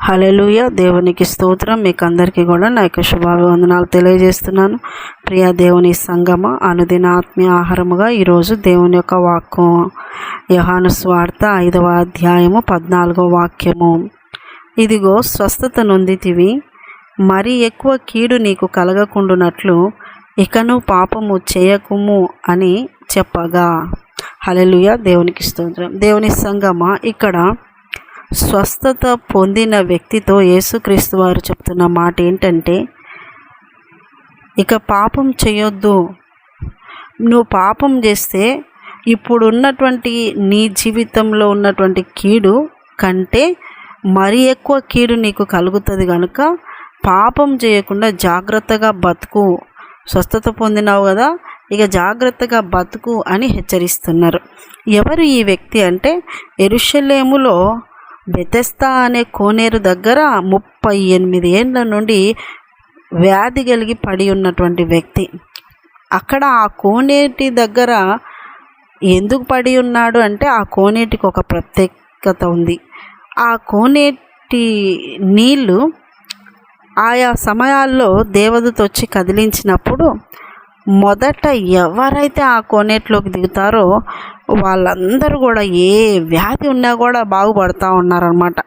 Hallelujah దేవునికి స్తోత్రం. మీకు అందరికీ కూడా నా యొక్క శుభాభివందనాలు తెలియజేస్తున్నాను. ప్రియ దేవుని సంగమ అనుదిన ఆత్మీయ ఆహారముగా ఈరోజు దేవుని యొక్క వాక్యం యహాను స్వార్థ ఐదవ అధ్యాయము పద్నాలుగో వాక్యము. ఇదిగో స్వస్థత నొందితివి. మరి ఎక్కువ కీడు నీకు కలగకుండునట్లు ఇకను పాపము చేయకుము అని చెప్పగా. హలెలుయ దేవునికి స్తోత్రం. దేవుని సంగమ ఇక్కడ స్వస్థత పొందిన వ్యక్తితో యేసుక్రీస్తు వారు చెప్తున్న మాట ఏంటంటే ఇక పాపం చేయొద్దు. నువ్వు పాపం చేస్తే ఇప్పుడు ఉన్నటువంటి నీ జీవితంలో ఉన్నటువంటి కీడు కంటే మరి ఎక్కువ కీడు నీకు కలుగుతుంది కనుక పాపం చేయకుండా జాగ్రత్తగా బతుకు. స్వస్థత పొందినావు కదా ఇక జాగ్రత్తగా బతుకు అని హెచ్చరిస్తున్నారు. ఎవరు ఈ వ్యక్తి అంటే ఎరుషలేములో బెతెస్తా అనే కోనేరు దగ్గర ముప్పై ఎనిమిది ఏళ్ళ నుండి వ్యాధి కలిగి పడి ఉన్నటువంటి వ్యక్తి. అక్కడ ఆ కోనేటి దగ్గర ఎందుకు పడి ఉన్నాడు అంటే ఆ కోనేటికి ఒక ప్రత్యేకత ఉంది. ఆ కోనేటి నీళ్ళు ఆయా సమయాల్లో దేవదూత వచ్చి కదిలించినప్పుడు మొదట ఎవరైతే ఆ కోనేటిలోకి దిగుతారో వాళ్ళందరూ కూడా ఏ వ్యాధి ఉన్నా కూడా బాగుపడుతూ ఉన్నారనమాట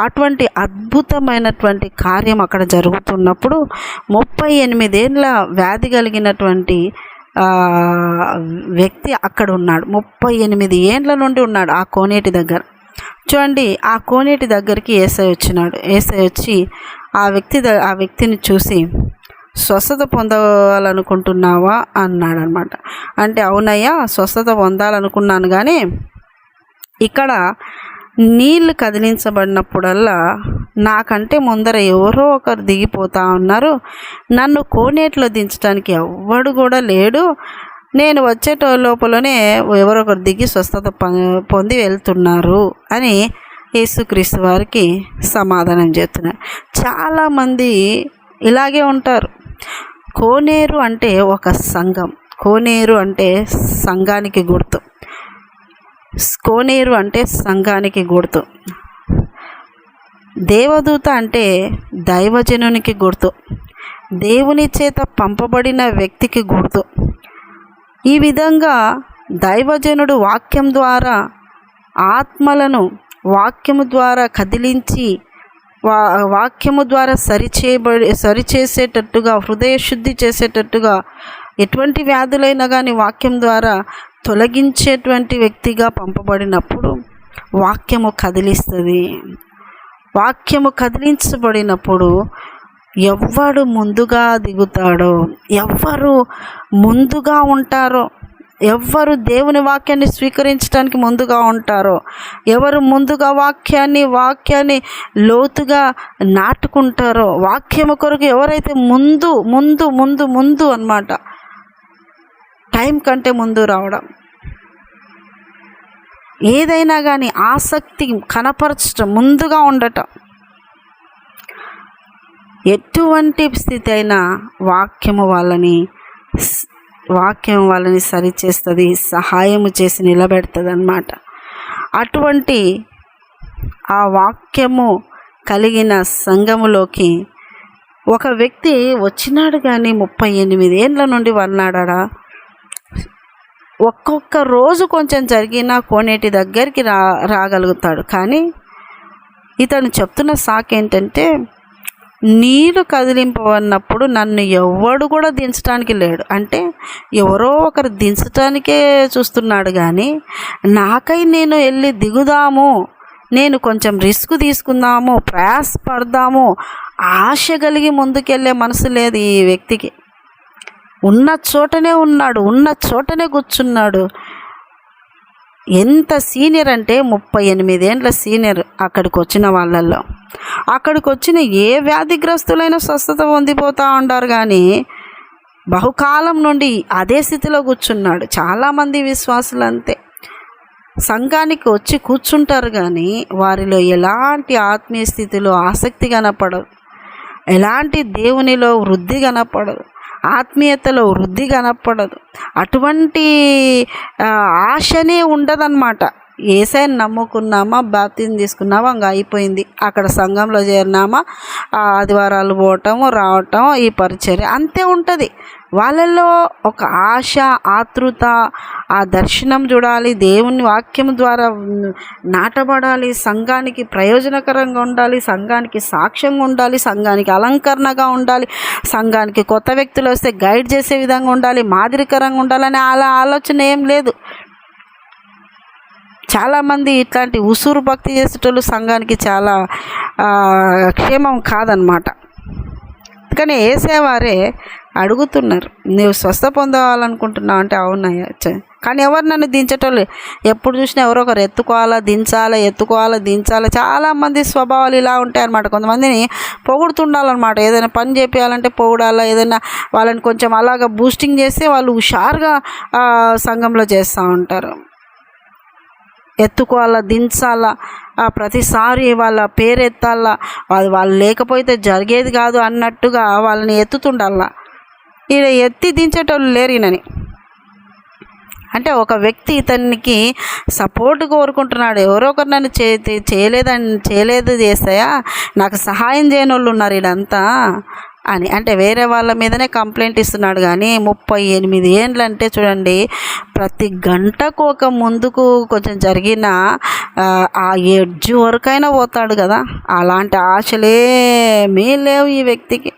అటువంటి అద్భుతమైనటువంటి కార్యం అక్కడ జరుగుతున్నప్పుడు ముప్పై ఎనిమిదేళ్ళ వ్యాధి కలిగినటువంటి వ్యక్తి అక్కడ ఉన్నాడు. ముప్పై ఎనిమిది ఏండ్ల నుండి ఉన్నాడు ఆ కోనేటి దగ్గర. చూడండి ఆ కోనేటి దగ్గరికి ఏసై వచ్చినాడు. ఏసై వచ్చి ఆ వ్యక్తి ఆ వ్యక్తిని చూసి స్వస్థత పొందాలనుకుంటున్నావా? అన్నాడు అనమాట అంటే అవునయ్యా స్వస్థత పొందాలనుకున్నాను కానీ ఇక్కడ నీళ్ళు కదిలించబడినప్పుడల్లా నాకంటే ముందర ఎవరో ఒకరు దిగిపోతా ఉన్నారు. నన్ను కోనేట్లో దించడానికి ఎవ్వడు కూడా లేడు. నేను వచ్చే లోపలనే ఎవరో ఒకరు దిగి స్వస్థత పొంది వెళ్తున్నారు అని యేసుక్రీస్తు వారికి సమాధానం చేస్తున్నారు. చాలామంది ఇలాగే ఉంటారు. కోనేరు అంటే ఒక సంఘం. కోనేరు అంటే సంఘానికి గుర్తు. కోనేరు అంటే సంఘానికి గుర్తు. దేవదూత అంటే దైవజనునికి గుర్తు. దేవుని చేత పంపబడిన వ్యక్తికి గుర్తు. ఈ విధంగా దైవజనుడు వాక్యం ద్వారా ఆత్మలను వాక్యము ద్వారా కదిలించి వా వాక్యము ద్వారా సరిచేయబడి సరిచేసేటట్టుగా హృదయ శుద్ధి చేసేటట్టుగా ఎటువంటి వ్యాధులైనా కానీ వాక్యం ద్వారా తొలగించేటువంటి వ్యక్తిగా పంపబడినప్పుడు వాక్యము కదిలిస్తుంది. వాక్యము కదిలించబడినప్పుడు ఎవ్వడు ముందుగా దిగుతాడో. ఎవ్వరు ముందుగా ఉంటారో ఎవరు దేవుని వాక్యాన్ని స్వీకరించడానికి ముందుగా ఉంటారో ఎవరు ముందుగా వాక్యాన్ని వాక్యాన్ని లోతుగా నాటుకుంటారో వాక్యము కొరకు ఎవరైతే ముందు ముందు ముందు ముందు అనమాట టైం కంటే ముందు రావడం. ఏదైనా కానీ ఆసక్తి కనపరచటం ముందుగా ఉండటం. ఎటువంటి స్థితి అయినా వాక్యము వాళ్ళని వాక్యం వాళ్ళని సరిచేస్తుంది సహాయము చేసి నిలబెడుతుంది అన్నమాట అటువంటి ఆ వాక్యము కలిగిన సంఘములోకి ఒక వ్యక్తి వచ్చినాడు కానీ ముప్పై ఎనిమిది ఏండ్ల నుండి వన్నాడా ఒక్కొక్క రోజు కొంచెం జరిగినా కోనేటి దగ్గరికి రా రాగలుగుతాడు. కానీ ఇతను చెప్తున్న సాక్ ఏంటంటే నీరు కదిలింపవన్నప్పుడు నన్ను ఎవడు కూడా దించడానికి లేడు. అంటే ఎవరో ఒకరు దించటానికే చూస్తున్నాడు కానీ నాకై నేను వెళ్ళి దిగుదాము నేను కొంచెం రిస్క్ తీసుకుందాము ప్రయాసపడదాము ఆశ కలిగి ముందుకెళ్ళే మనసు లేదు ఈ వ్యక్తికి. ఉన్న చోటనే ఉన్నాడు ఉన్న చోటనే కూర్చున్నాడు. ఎంత సీనియర్ అంటే ముప్పై ఎనిమిదేండ్ల సీనియర్ అక్కడికి వచ్చిన వాళ్ళల్లో. అక్కడికి వచ్చిన ఏ వ్యాధిగ్రస్తులైనా స్వస్థత పొందిపోతూ ఉంటారు కానీ బహుకాలం నుండి అదే స్థితిలో కూర్చున్నాడు. చాలామంది విశ్వాసులు అంతే సంఘానికి వచ్చి కూర్చుంటారు కానీ వారిలో ఎలాంటి ఆత్మీయ స్థితిలో ఆసక్తి కనపడదు. ఎలాంటి దేవునిలో వృద్ధి కనపడదు. ఆత్మీయతలో వృద్ధి కనపడదు. అటువంటి ఆశనే ఉండదన్నమాట. ఏసైని నమ్ముకున్నామా బాప్తిని తీసుకున్నామా ఇంకా అయిపోయింది. అక్కడ సంఘంలో చేరినామా ఆదివారాలు పోవటము రావటం ఈ పరిచర్య అంతే ఉంటుంది. వాళ్ళల్లో ఒక ఆశ ఆతృత ఆ దర్శనం చూడాలి దేవుని వాక్యం ద్వారా నాటబడాలి సంఘానికి ప్రయోజనకరంగా ఉండాలి సంఘానికి సాక్ష్యంగా ఉండాలి సంఘానికి అలంకరణగా ఉండాలి సంఘానికి కొత్త వ్యక్తులు వస్తే గైడ్ చేసే విధంగా ఉండాలి మాదిరికరంగా ఉండాలని అలా ఆలోచన ఏం లేదు. చాలామంది ఇట్లాంటి ఉసూరు భక్తి చేసేటోళ్ళు సంఘానికి చాలా క్షేమం కాదనమాట. కానీ వేసేవారే అడుగుతున్నారు నువ్వు స్వస్థ పొందాలనుకుంటున్నావు అంటే అవునయ్యా కానీ ఎవరు నన్ను దించేటోళ్ళు? ఎప్పుడు చూసినా ఎవరో ఒకరు ఎత్తుకోవాలా దించాలా ఎత్తుకోవాలా దించాలా? చాలామంది స్వభావాలు ఇలా ఉంటాయి అనమాట కొంతమందిని పొగుడుతుండాలన్నమాట. ఏదైనా పని చేపించాలంటే పొగడాలా ఏదైనా వాళ్ళని కొంచెం అలాగా బూస్టింగ్ చేస్తే వాళ్ళు హుషారుగా సంఘంలో చేస్తూ ఉంటారు. ఎత్తుకోవాలా దించాలా ప్రతిసారి వాళ్ళ పేరు ఎత్తాలా వాళ్ళు వాళ్ళు లేకపోతే జరిగేది కాదు అన్నట్టుగా వాళ్ళని ఎత్తుతుండాలా. ఈడ ఎత్తి దించేటోళ్ళు లేరు ఈయనని. అంటే ఒక వ్యక్తి ఇతనికి సపోర్ట్ కోరుకుంటున్నాడు. ఎవరో ఒకరు నన్ను చే చేయలేదని చేయలేదు చేస్తాయా? నాకు సహాయం చేయని వాళ్ళు ఉన్నారు ఈడంతా. అని. అంటే వేరే వాళ్ళ మీదనే కంప్లైంట్ ఇస్తున్నాడు కానీ ముప్పై ఎనిమిది ఏండ్లు అంటే చూడండి ప్రతి గంటకు ఒక ముందుకు కొంచెం జరిగిన ఆ, ఎడ్జ్ వరకైనా పోతాడు కదా. అలాంటి ఆశలేమీ లేవు ఈ వ్యక్తికి.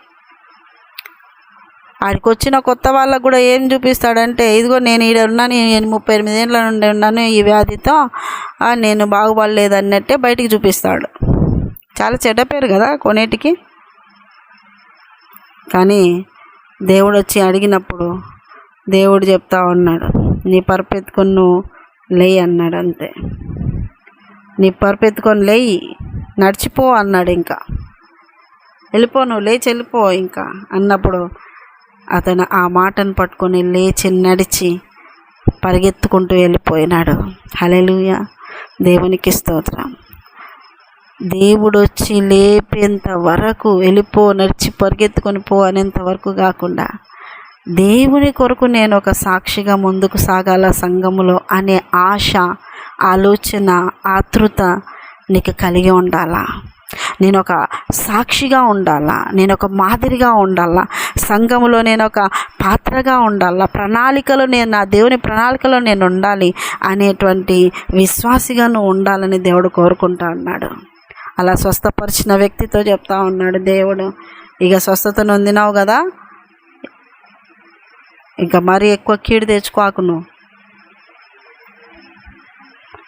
ఆడికి వచ్చిన కొత్త వాళ్ళకు కూడా ఏం చూపిస్తాడంటే ఇదిగో నేను ఈడ ఉన్నాను నేను ముప్పై ఎనిమిది ఏళ్ళ నుండి ఉన్నాను ఈ వ్యాధితో నేను బాగుపడలేదు అన్నట్టే బయటికి చూపిస్తాడు. చాలా చెడ్డ పేరు కదా కొనేటికి. కానీ దేవుడు వచ్చి అడిగినప్పుడు దేవుడు చెప్తా ఉన్నాడు నీ పరుపెత్తుకొని నువ్వు లేయి అన్నాడు అంతే. నీ పరుపెత్తుకొని లేయి నడిచిపో అన్నాడు ఇంకా. వెళ్ళిపో నువ్వు లేచి వెళ్ళిపో ఇంకా అన్నప్పుడు అతను ఆ మాటను పట్టుకొని లేచి నడిచి పరిగెత్తుకుంటూ వెళ్ళిపోయినాడు. హలెలుయ దేవునికి స్తోత్రం. దేవుడు వచ్చి లేపేంత వరకు వెళ్ళిపో నడిచి పరిగెత్తుకొని పో అనేంత వరకు కాకుండా దేవుని కొరకు నేను ఒక సాక్షిగా ముందుకు సాగాల సంఘములో అనే ఆశ ఆలోచన ఆతృత నీకు కలిగి ఉండాలా? నేను ఒక సాక్షిగా ఉండాలా? నేను ఒక మాదిరిగా ఉండాలా? సంఘములో నేను ఒక పాత్రగా ఉండాలా? ప్రణాళికలో నేను నా దేవుని ప్రణాళికలో నేను ఉండాలి అనేటువంటి విశ్వాసిగా నువ్వు ఉండాలని దేవుడు కోరుకుంటా అన్నాడు అలా స్వస్థపరిచిన వ్యక్తితో చెప్తా ఉన్నాడు దేవుడు. ఇక స్వస్థత నొందినావు కదా? ఇంకా మరీ ఎక్కువ కీడు తెచ్చుకోకు నువ్వు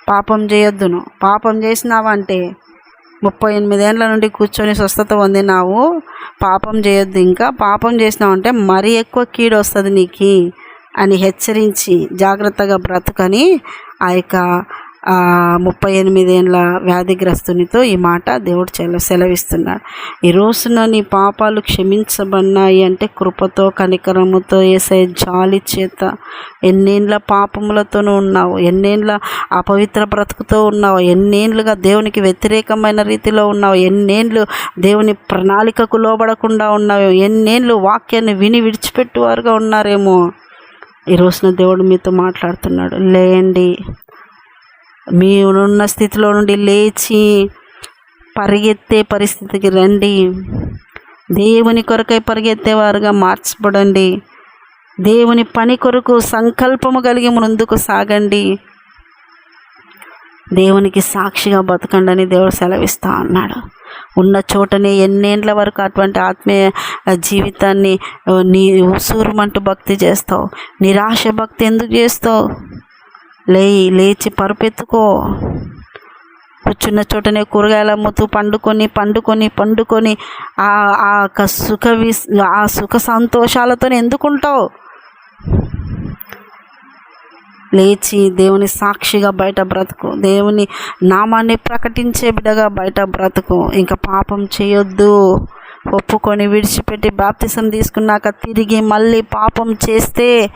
పాపం చేయొద్దును. పాపం చేసినావంటే ముప్పై ఎనిమిదేళ్ళ నుండి కూర్చొని స్వస్థత పొందినావు. పాపం చేయొద్దు ఇంకా. పాపం చేసినావంటే మరీ ఎక్కువ కీడు వస్తుంది నీకు అని హెచ్చరించి జాగ్రత్తగా బ్రతుకని ఆ యొక్క ముప్పై ఎనిమిదేళ్ళ వ్యాధిగ్రస్తునితో ఈ మాట దేవుడు చెల సెలవిస్తున్నాడు. ఈ రోజున నీ పాపాలు క్షమించబడినాయి అంటే కృపతో కనికరముతో వేసే జాలి చేత ఎన్నేళ్ళ పాపములతోనూ ఉన్నావు ఎన్నేళ్ళ అపవిత్ర బ్రతుకుతో ఉన్నావు ఎన్నేళ్ళుగా దేవునికి వ్యతిరేకమైన రీతిలో ఉన్నావు ఎన్నేళ్ళు దేవుని ప్రణాళికకు లోబడకుండా ఉన్నావు ఎన్నేళ్ళు వాక్యాన్ని విని విడిచిపెట్టువారుగా ఉన్నారేమో. ఈ రోజున దేవుడు మీతో మాట్లాడుతున్నాడు. లేండి. మీరున్న స్థితిలో నుండి లేచి పరిగెత్తే పరిస్థితికి రండి. దేవుని కొరకై పరిగెత్తేవారుగా మార్చబడండి. దేవుని పని కొరకు సంకల్పము కలిగి ముందుకు సాగండి. దేవునికి సాక్షిగా బతకండి అని దేవుడు సెలవిస్తా అన్నాడు ఉన్న చోటనే ఎన్నేండ్ల వరకు అటువంటి ఆత్మీయ జీవితాన్ని నీ ఉసూరుమంటూ భక్తి చేస్తావు. నిరాశ భక్తి ఎందుకు చేస్తావు? లేయి లేచి పరుపెత్తుకో. కూర్చున్న చోటనే కూరగాయలు అమ్ముతూ పండుకొని పండుకొని పండుకొని ఆ ఆ యొక్క సుఖ ఆ సుఖ సంతోషాలతో ఎందుకుంటావు? లేచి దేవుని సాక్షిగా బయట బ్రతుకు. దేవుని నామాన్ని ప్రకటించే బిడ్డగా బయట బ్రతుకు. ఇంకా పాపం చేయొద్దు. ఒప్పుకొని విడిచిపెట్టి బాప్తిసం తీసుకున్నాక తిరిగి మళ్ళీ పాపం చేస్తే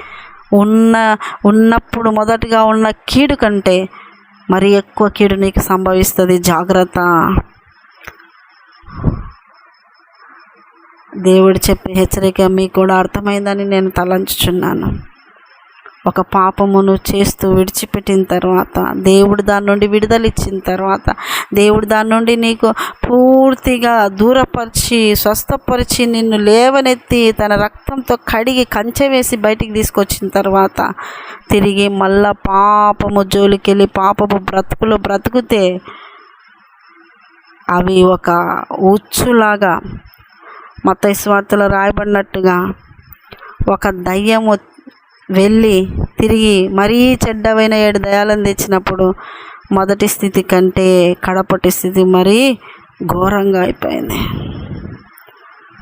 ఉన్న ఉన్నప్పుడు మొదటగా ఉన్న కీడు కంటే మరి ఎక్కువ కీడు నీకు సంభవిస్తుంది. జాగ్రత్త. దేవుడు చెప్పే హెచ్చరిక మీకు కూడా అర్థమైందని నేను తలంచుచున్నాను. ఒక పాపమును చేస్తూ విడిచిపెట్టిన తర్వాత దేవుడు దాని నుండి విడుదల ఇచ్చిన తర్వాత దేవుడు దాని నుండి నీకు పూర్తిగా దూరపరిచి స్వస్థపరిచి నిన్ను లేవనెత్తి తన రక్తంతో కడిగి కంచె వేసి బయటికి తీసుకొచ్చిన తర్వాత తిరిగి మళ్ళా పాపము జోలికెళ్ళి పాపపు బ్రతుకులు బ్రతుకుతే అవి ఒక ఉచ్చులాగా మత స్వార్థలో రాయబడినట్టుగా ఒక దయ్యము వెళ్ళి తిరిగి మరీ చెడ్డవైన ఏడు దయాలను తెచ్చినప్పుడు మొదటి స్థితి కంటే కడపటి స్థితి మరీ ఘోరంగా అయిపోయింది.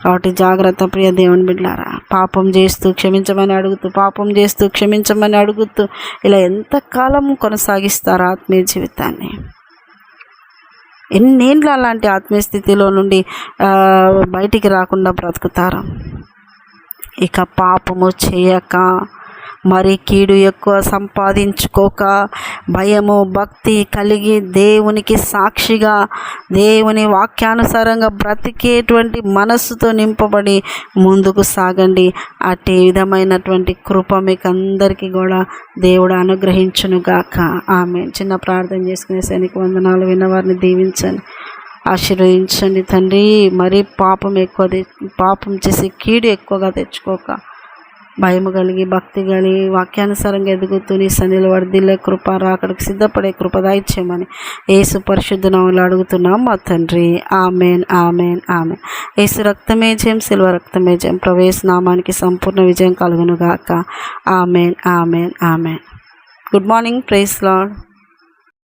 కాబట్టి జాగ్రత్త ప్రియ దేవుని బిడ్డారా పాపం చేస్తూ క్షమించమని అడుగుతూ పాపం చేస్తూ క్షమించమని అడుగుతూ ఇలా ఎంతకాలం కొనసాగిస్తారు ఆత్మీయ జీవితాన్ని? ఎన్నేళ్ళు అలాంటి ఆత్మీయ స్థితిలో నుండి బయటికి రాకుండా బ్రతుకుతారు? ఇక పాపము చేయక మరి కీడు ఎక్కువ సంపాదించుకోక భయము భక్తి కలిగి దేవునికి సాక్షిగా దేవుని వాక్యానుసారంగా బ్రతికేటువంటి మనస్సుతో నింపబడి ముందుకు సాగండి. అట్టి విధమైనటువంటి కృప మీకు అందరికీ కూడా దేవుడు అనుగ్రహించునుగాక. ఆమె చిన్న ప్రార్థన చేసుకునే సైనిక వందనాలు విన్నవారిని దీవించండి. ఆశీర్వదించండి తండ్రి. మరీ పాపం ఎక్కువ పాపం చేసి కీడు ఎక్కువగా తెచ్చుకోక భయము కలిగి భక్తి కలిగి వాక్యానుసారంగా ఎదుగుతూ నీ సన్నిలు వర్దిల్లే కృప రాకడికి సిద్ధపడే కృప దాయిచ్చేయమని ఏసు పరిశుద్ధనాములు అడుగుతున్నాం. మా తండ్రి ఆమెన్ ఆమెన్ ఆమెన్. ఏసు రక్తమే జయం సిల్వ రక్తమే జయం. ప్రవేశ నామానికి సంపూర్ణ విజయం కలుగునుగాక. Amen amen amen. Good morning praise Lord